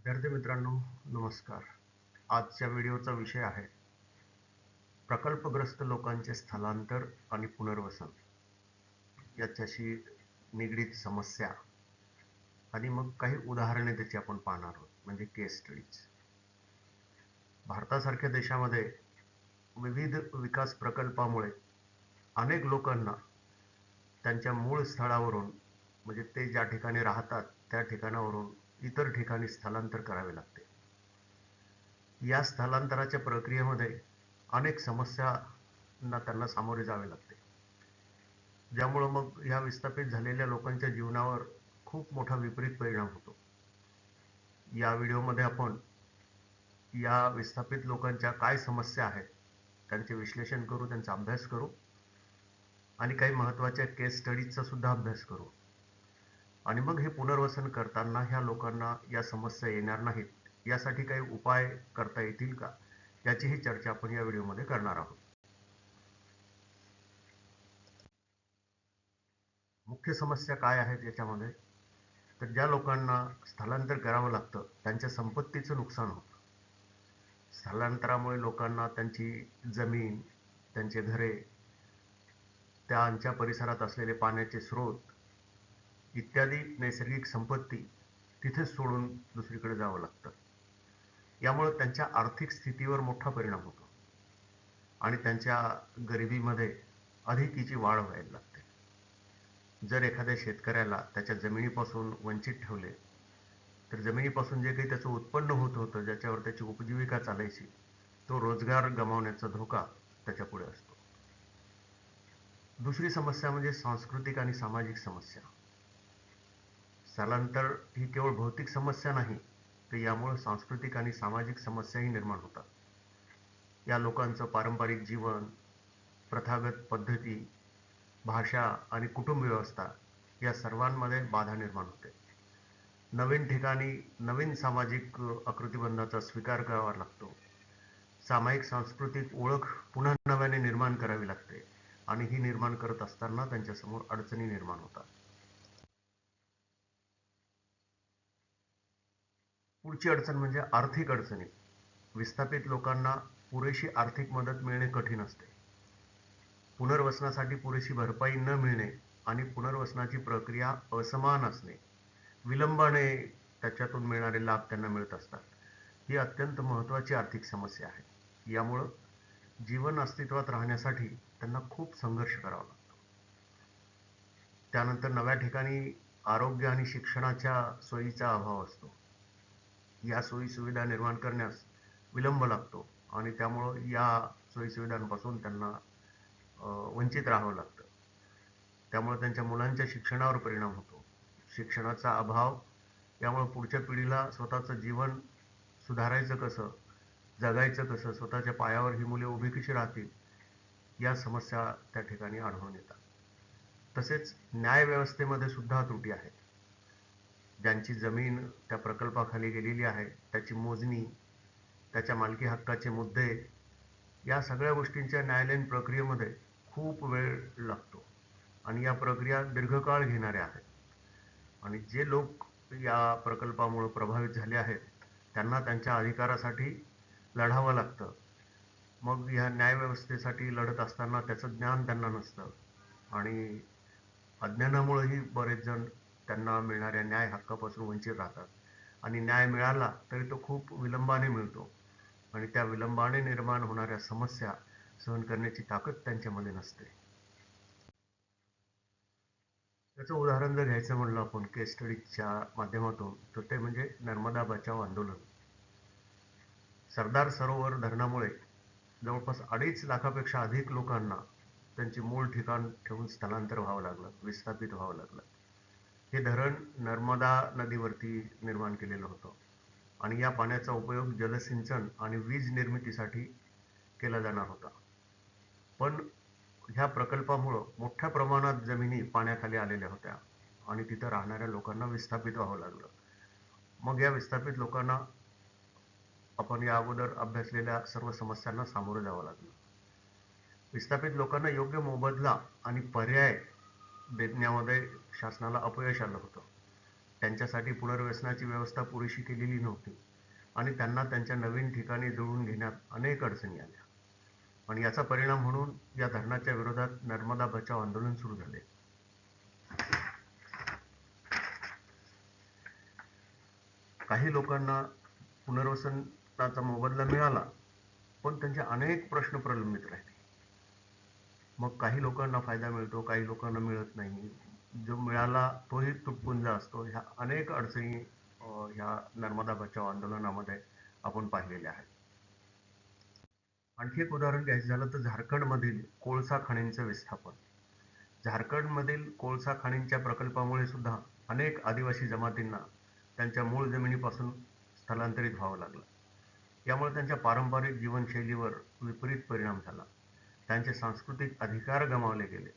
विद्यार्थी मित्रांनो नमस्कार. आजच्या व्हिडिओचा विषय आहे प्रकल्पग्रस्त लोकांचे स्थलांतर आणि पुनर्वसन. याच्याशी निगडीत समस्या. आणि मग काही उदाहरणे त्याची आपण पाहणार आहोत म्हणजे केस स्टडीज भारतासारख्या देशामध्ये विविध विकास प्रकल्पामुळे अनेक लोकांना त्यांच्या मूळ स्थळावरून म्हणजे ते ज्या ठिकाणी राहतात त्या ठिकाणावरून इतर ठिकाणी स्थलांतर करावे लागते. या स्थलांतराच्या प्रक्रियेमध्ये अनेक समस्यांना त्यांना सामोरे जावे लागते. ज्यामुळं मग या विस्थापित झालेल्या लोकांच्या जीवनावर खूप मोठा विपरीत परिणाम होतो. या व्हिडिओमध्ये आपण या विस्थापित लोकांच्या काय समस्या आहेत त्यांचे विश्लेषण करू त्यांचा अभ्यास करू आणि काही महत्त्वाच्या केस स्टडीजचा सुद्धा अभ्यास करू. आणि मग हे पुनर्वसन करताना ह्या लोकांना या समस्या येणार नाहीत यासाठी काही उपाय करता येतील का? याचीही चर्चा आपण या व्हिडिओमध्ये करणार आहोत. मुख्य समस्या काय आहेत याच्यामध्ये? तर ज्या लोकांना स्थलांतर करावं लागतं त्यांच्या संपत्तीचं नुकसान होतं. स्थलांतरामुळे लोकांना त्यांची जमीन त्यांचे घरे त्यांच्या परिसरात असलेले पाण्याचे स्रोत इत्यादी नैसर्गिक संपत्ती तिथेच सोडून दुसरीकडे जावं लागतं. यामुळे त्यांच्या आर्थिक स्थितीवर मोठा परिणाम होतो. आणि त्यांच्या गरिबीमध्ये अधिकीची वाढ व्हायला लागते. जर एखाद्या शेतकऱ्याला त्याच्या जमिनीपासून वंचित ठेवले तर जमिनीपासून जे काही त्याचं उत्पन्न होत होतं ज्याच्यावर त्याची उपजीविका चालायची तो रोजगार गमावण्याचा धोका त्याच्या पुढे असतो. दुसरी समस्या म्हणजे सांस्कृतिक आणि सामाजिक समस्या. स्थलांतर ही केवळ भौतिक समस्या नाही तर यामुळे सांस्कृतिक आणि सामाजिक समस्याही निर्माण होतात. या लोकांचं पारंपरिक जीवन प्रथागत पद्धती भाषा आणि कुटुंब व्यवस्था या सर्वांमध्ये बाधा निर्माण होते. नवीन ठिकाणी नवीन सामाजिक आकृतिबंधाचा स्वीकार करावा लागतो. सामायिक सांस्कृतिक ओळख पुन्हा नव्याने निर्माण करावी लागते आणि ही निर्माण करत असताना त्यांच्यासमोर अडचणी निर्माण होतात. पुढची अडचण म्हणजे आर्थिक अडचणी. विस्थापित लोकांना पुरेशी आर्थिक मदत मिळणे कठीण असते. पुनर्वसनासाठी पुरेशी भरपाई न मिळणे आणि पुनर्वसनाची प्रक्रिया असमान असणे विलंबाने त्याच्यातून मिळणारे लाभ त्यांना मिळत असतात. ही अत्यंत महत्त्वाची आर्थिक समस्या आहे. यामुळं जीवन अस्तित्वात राहण्यासाठी त्यांना खूप संघर्ष करावा लागतो. त्यानंतर नव्या ठिकाणी आरोग्य आणि शिक्षणाच्या सोयीचा अभाव असतो. या सोयीसुविधा निर्माण करण्यास विलंब लागतो आणि त्यामुळं या सोयीसुविधांपासून त्यांना वंचित राहावं लागतं. त्यामुळे त्यांच्या मुलांच्या शिक्षणावर परिणाम होतो. शिक्षणाचा अभाव यामुळे पुढच्या पिढीला स्वतःचं जीवन सुधारायचं कसं जगायचं कसं स्वतःच्या पायावर ही मुले उभी कशी राहतील या समस्या त्या ठिकाणी आढळून येतात. तसेच न्यायव्यवस्थेमध्ये सुद्धा त्रुटी आहेत. ज्यांची जमीन त्या प्रकल्पाखाली गेलेली आहे त्याची मोजणी त्याच्या मालकी हक्काचे मुद्दे या सगळ्या गोष्टींच्या न्यायालयीन प्रक्रियेमध्ये खूप वेळ लागतो. आणि या प्रक्रिया दीर्घकाळ घेणाऱ्या आहेत. आणि जे लोक या प्रकल्पामुळं प्रभावित झाले आहेत त्यांना त्यांच्या अधिकारासाठी लढावं लागतं. मग ह्या न्यायव्यवस्थेसाठी लढत असताना त्याचं ज्ञान त्यांना नसतं. आणि अज्ञानामुळेही बरेच जण त्यांना मिळणाऱ्या न्याय हक्कापासून वंचित राहतात. आणि न्याय मिळाला तरी तो खूप विलंबाने मिळतो. आणि त्या विलंबाने निर्माण होणाऱ्या समस्या सहन करण्याची ताकद त्यांच्यामध्ये नसते. त्याचं उदाहरण जर घ्यायचं म्हणलं आपण केस स्टडीच्या माध्यमातून तर ते म्हणजे नर्मदा बचाव आंदोलन. सरदार सरोवर धरणामुळे जवळपास अडीच लाखापेक्षा अधिक लोकांना त्यांची मूळ ठिकाण ठेवून स्थलांतर व्हावं लागलं विस्थापित व्हावं लागलं. हे धरण नर्मदा नदीवरती निर्माण केलेलं होतं. आणि या पाण्याचा उपयोग जलसिंचन आणि वीज निर्मितीसाठी केला जाणार होता. पण ह्या प्रकल्पामुळं मोठ्या प्रमाणात जमिनी पाण्याखाली आलेल्या होत्या आणि तिथं राहणाऱ्या लोकांना विस्थापित व्हावं लागलं. मग या विस्थापित लोकांना आपण या अगोदर अभ्यासलेल्या सर्व समस्यांना सामोरं जावं लागलं. विस्थापित लोकांना योग्य मोबदला आणि पर्याय देण्यामध्ये शासनाला अपयश आलं होतं. त्यांच्यासाठी पुनर्वसनाची व्यवस्था पुरेशी केलेली नव्हती आणि त्यांना त्यांच्या नवीन ठिकाणी जुळून घेण्यात अनेक अडचणी आल्या. आणि याचा परिणाम म्हणून या धरणाच्या विरोधात नर्मदा बचाव आंदोलन सुरू झाले. काही लोकांना पुनर्वसनाचा मोबदला मिळाला पण त्यांचे अनेक प्रश्न प्रलंबित राहिले. मग काही लोकांना फायदा मिळतो काही लोकांना मिळत नाही. जो मिळाला तोही तुटपुंजा असतो. ह्या अनेक अडचणी ह्या नर्मदा बचाव आंदोलनामध्ये आपण पाहिलेल्या आहेत. आणखी एक उदाहरण घ्यायचं झालं तर झारखंडमधील कोळसा खाणींचं विस्थापन. झारखंडमधील कोळसा खाणींच्या प्रकल्पामुळे सुद्धा अनेक आदिवासी जमातींना त्यांच्या मूळ जमिनीपासून स्थलांतरित व्हावं लागलं. यामुळे त्यांच्या पारंपरिक जीवनशैलीवर विपरीत परिणाम झाला. त्यांचे सांस्कृतिक अधिकार गमावले गेले.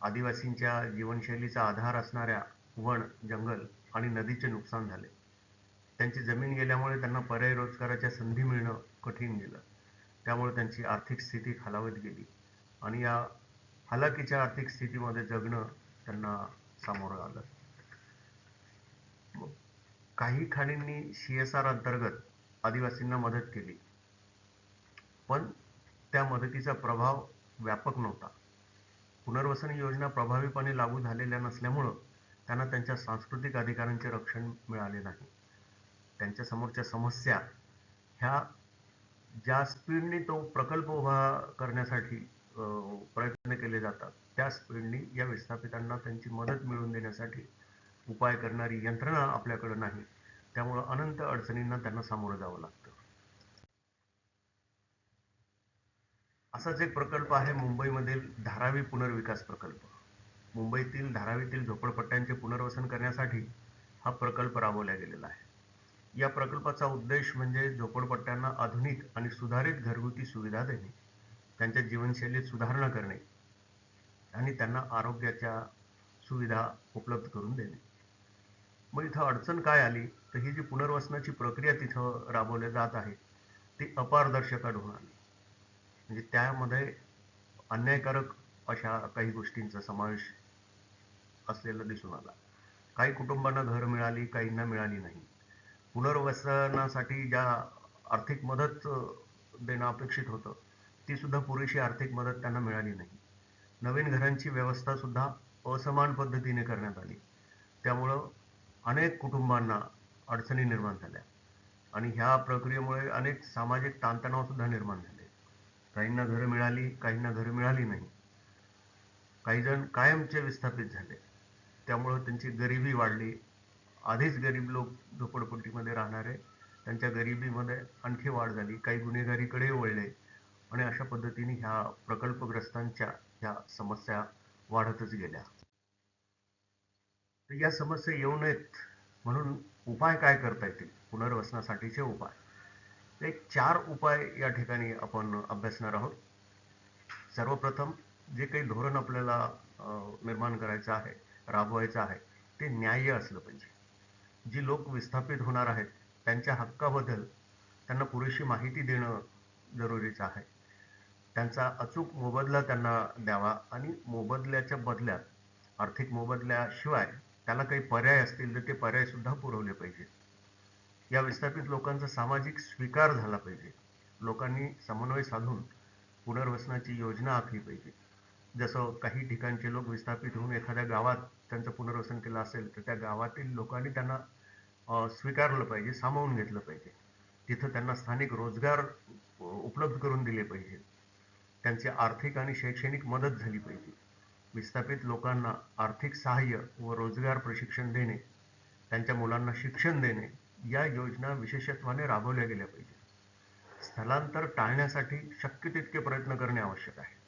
आदिवासींच्या जीवनशैलीचा आधार असणाऱ्या वन जंगल आणि नदीचे नुकसान झाले. त्यांची जमीन गेल्यामुळे त्यांना पर्यायी रोजगाराच्या संधी मिळणं कठीण गेलं. त्यामुळे त्यांची आर्थिक स्थिती खालावत गेली आणि या हलाखीच्या आर्थिक स्थितीमध्ये जगणं त्यांना सामोरं आलं. काही खाणींनी सी एस आर अंतर्गत आदिवासींना मदत केली. पण त्या मदतीचा प्रभाव व्यापक नव्हता. पुनर्वसन योजना प्रभावीपणे लागू झालेल्या नसल्यामुळं त्यांना त्यांच्या सांस्कृतिक अधिकारांचे रक्षण मिळाले नाही. त्यांच्या समोरच्या समस्या ह्या ज्या स्पीडने तो प्रकल्प उभा करण्यासाठी प्रयत्न केले जातात त्या स्पीडने या विस्थापितांना त्यांची मदत मिळवून देण्यासाठी उपाय करणारी यंत्रणा आपल्याकडे नाही. त्यामुळं अनंत अडचणींना त्यांना सामोरं जावं लागतं. असाच एक प्रकल्प आहे मुंबईमधील धारावी पुनर्विकास प्रकल्प. मुंबईतील धारावीतील झोपडपट्ट्यांचे पुनर्वसन करण्यासाठी हा प्रकल्प राबवला गेलेला आहे. या प्रकल्पाचा उद्देश म्हणजे झोपडपट्ट्यांना आधुनिक आणि सुधारित घरगुती सुविधा देणे त्यांच्या जीवनशैलीत सुधारणा करणे आणि त्यांना आरोग्याच्या सुविधा उपलब्ध करून देणे. मग इथं अडचण काय आली? तर ही जी पुनर्वसनाची प्रक्रिया तिथं राबवली जात आहे ती अपारदर्शक आढळून आली म्हणजे त्यामध्ये अन्यायकारक अशा काही गोष्टींचा समावेश असलेला दिसून आला. काही कुटुंबांना घर मिळाली काहींना मिळाली नाही. पुनर्वसनासाठी ज्या आर्थिक मदत देणं अपेक्षित होतं ती सुद्धा पुरेशी आर्थिक मदत त्यांना मिळाली नाही. नवीन घरांची व्यवस्था सुद्धा असमान पद्धतीने करण्यात आली. त्यामुळं अनेक कुटुंबांना अडचणी निर्माण झाल्या. आणि ह्या प्रक्रियेमुळे अनेक सामाजिक ताणतणाव सुद्धा निर्माण झाले. काहींना घरं मिळाली काहींना घरं मिळाली नाही. काही जण कायमचे विस्थापित झाले. त्यामुळं त्यांची गरिबी वाढली. आधीच गरीब लोक झोपडपट्टीमध्ये राहणारे त्यांच्या गरिबीमध्ये आणखी वाढ झाली. काही गुन्हेगारीकडे वळले आणि अशा पद्धतीने ह्या प्रकल्पग्रस्तांच्या ह्या समस्या वाढतच गेल्या. तर या समस्या येऊ नयेत म्हणून उपाय काय करता येतील? पुनर्वसनासाठीचे उपाय. एक चार उपाय या ठिकाणी आपण अभ्यासणार आहोत. सर्वप्रथम जे काही धोरण आपल्याला निर्माण करायचं आहे राबवायचं आहे ते न्याय्य असलं पाहिजे. जी लोक विस्थापित होणार आहेत त्यांच्या हक्काबद्दल त्यांना पुरेशी माहिती देणं जरुरीचं आहे. त्यांचा अचूक मोबदला त्यांना द्यावा आणि मोबदल्याच्या बदल्यात आर्थिक मोबदल्याशिवाय त्याला काही पर्याय असतील तर ते पर्यायसुद्धा पुरवले पाहिजेत. या विस्थापित लोकांचा सामाजिक स्वीकार झाला पाहिजे. लोकांनी समन्वय साधून पुनर्वसनाची योजना आखली पाहिजे. जसं काही ठिकाणचे लोक विस्थापित होऊन एखाद्या गावात त्यांचं पुनर्वसन केलं असेल तर त्या गावातील लोकांनी त्यांना स्वीकारलं पाहिजे सामावून घेतलं पाहिजे. तिथं त्यांना स्थानिक रोजगार उपलब्ध करून दिले पाहिजे. त्यांची आर्थिक आणि शैक्षणिक मदत झाली पाहिजे. विस्थापित लोकांना आर्थिक सहाय्य व रोजगार प्रशिक्षण देणे त्यांच्या मुलांना शिक्षण देणे या योजना विशेषत्वाने राबवल्या गेल्या पाहिजेत. स्थलांतर टाळण्यासाठी शक्य तितके प्रयत्न करणे आवश्यक आहे.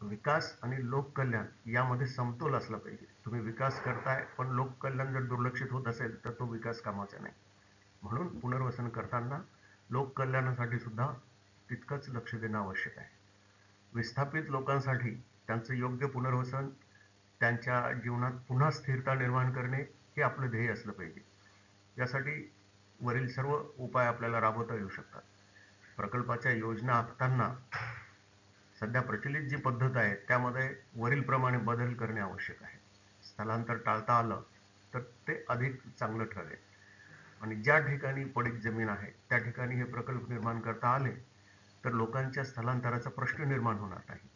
विकास आणि लोककल्याण यामध्ये समतोल असला पाहिजे. तुम्ही विकास करताय पण लोककल्याण जर दुर्लक्षित होत असेल तर तो विकास कामाचा नाही. म्हणून पुनर्वसन करताना लोककल्याणासाठी सुद्धा तितकंच लक्ष देणं आवश्यक आहे. विस्थापित लोकांसाठी त्यांचं योग्य पुनर्वसन त्यांच्या जीवनात पुन्हा स्थिरता निर्माण करणे हे आपलं ध्येय असलं पाहिजे. यासाठी वरील सर्व उपाय आपल्याला राबवता येऊ शकतात. प्रकल्पाच्या योजना आखताना सध्या प्रचलित जी पद्धत आहे त्यामध्ये वरील प्रमाणे बदल करणे आवश्यक आहे. स्थलांतर टाळता आलं तर ते अधिक चांगलं ठरेल. आणि ज्या ठिकाणी पडीक जमीन आहे त्या ठिकाणी हे प्रकल्प निर्माण करता आले तर लोकांच्या स्थलांतराचा प्रश्न निर्माण होणार नाही.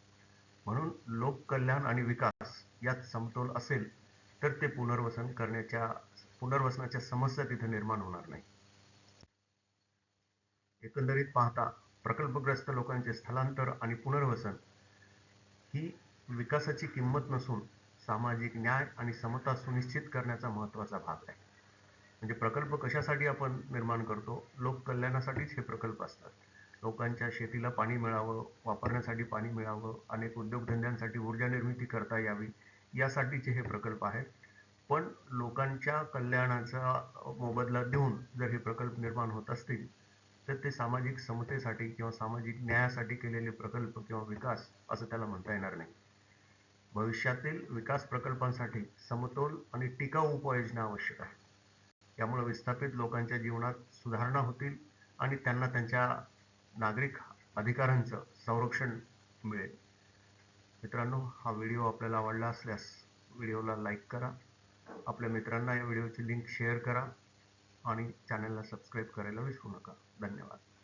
म्हणून लोककल्याण आणि विकास यात समतोल असेल तर ते पुनर्वसन करण्याच्या पुनर्वसनाच्या समस्या तिथे निर्माण होणार नाही. एकंदरीत पाहता प्रकल्पग्रस्त लोकांचे स्थलांतर आणि पुनर्वसन ही विकासाची किंमत नसून सामाजिक न्याय आणि समता सुनिश्चित करण्याचा महत्त्वाचा भाग आहे. म्हणजे प्रकल्प कशासाठी आपण निर्माण करतो? लोककल्याणासाठीच हे प्रकल्प असतात. लोकांच्या शेतीला पाणी मिळावं वापरण्यासाठी पाणी मिळावं अनेक उद्योगधंद्यांसाठी ऊर्जा निर्मिती करता यावी यासाठीचे हे प्रकल्प आहेत. पण लोकांच्या कल्याणाचा मोबदला देऊन जर हे प्रकल्प निर्माण होत असतील तर ते सामाजिक समतेसाठी किंवा सामाजिक न्यायासाठी केलेले प्रकल्प किंवा विकास असं त्याला म्हणता येणार नाही. भविष्यातील विकास प्रकल्पांसाठी समतोल आणि टिकाऊ उपाययोजना आवश्यक आहे. यामुळे विस्थापित लोकांच्या जीवनात सुधारणा होतील आणि त्यांना त्यांच्या नागरिक अधिकारांचं संरक्षण मिळेल. मित्रांनो हा व्हिडिओ आपल्याला आवडला असल्यास व्हिडिओला लाईक करा. आपल्या मित्रांना या व्हिडिओची लिंक शेअर करा आणि चॅनलला सबस्क्राईब करायला विसरू नका. धन्यवाद.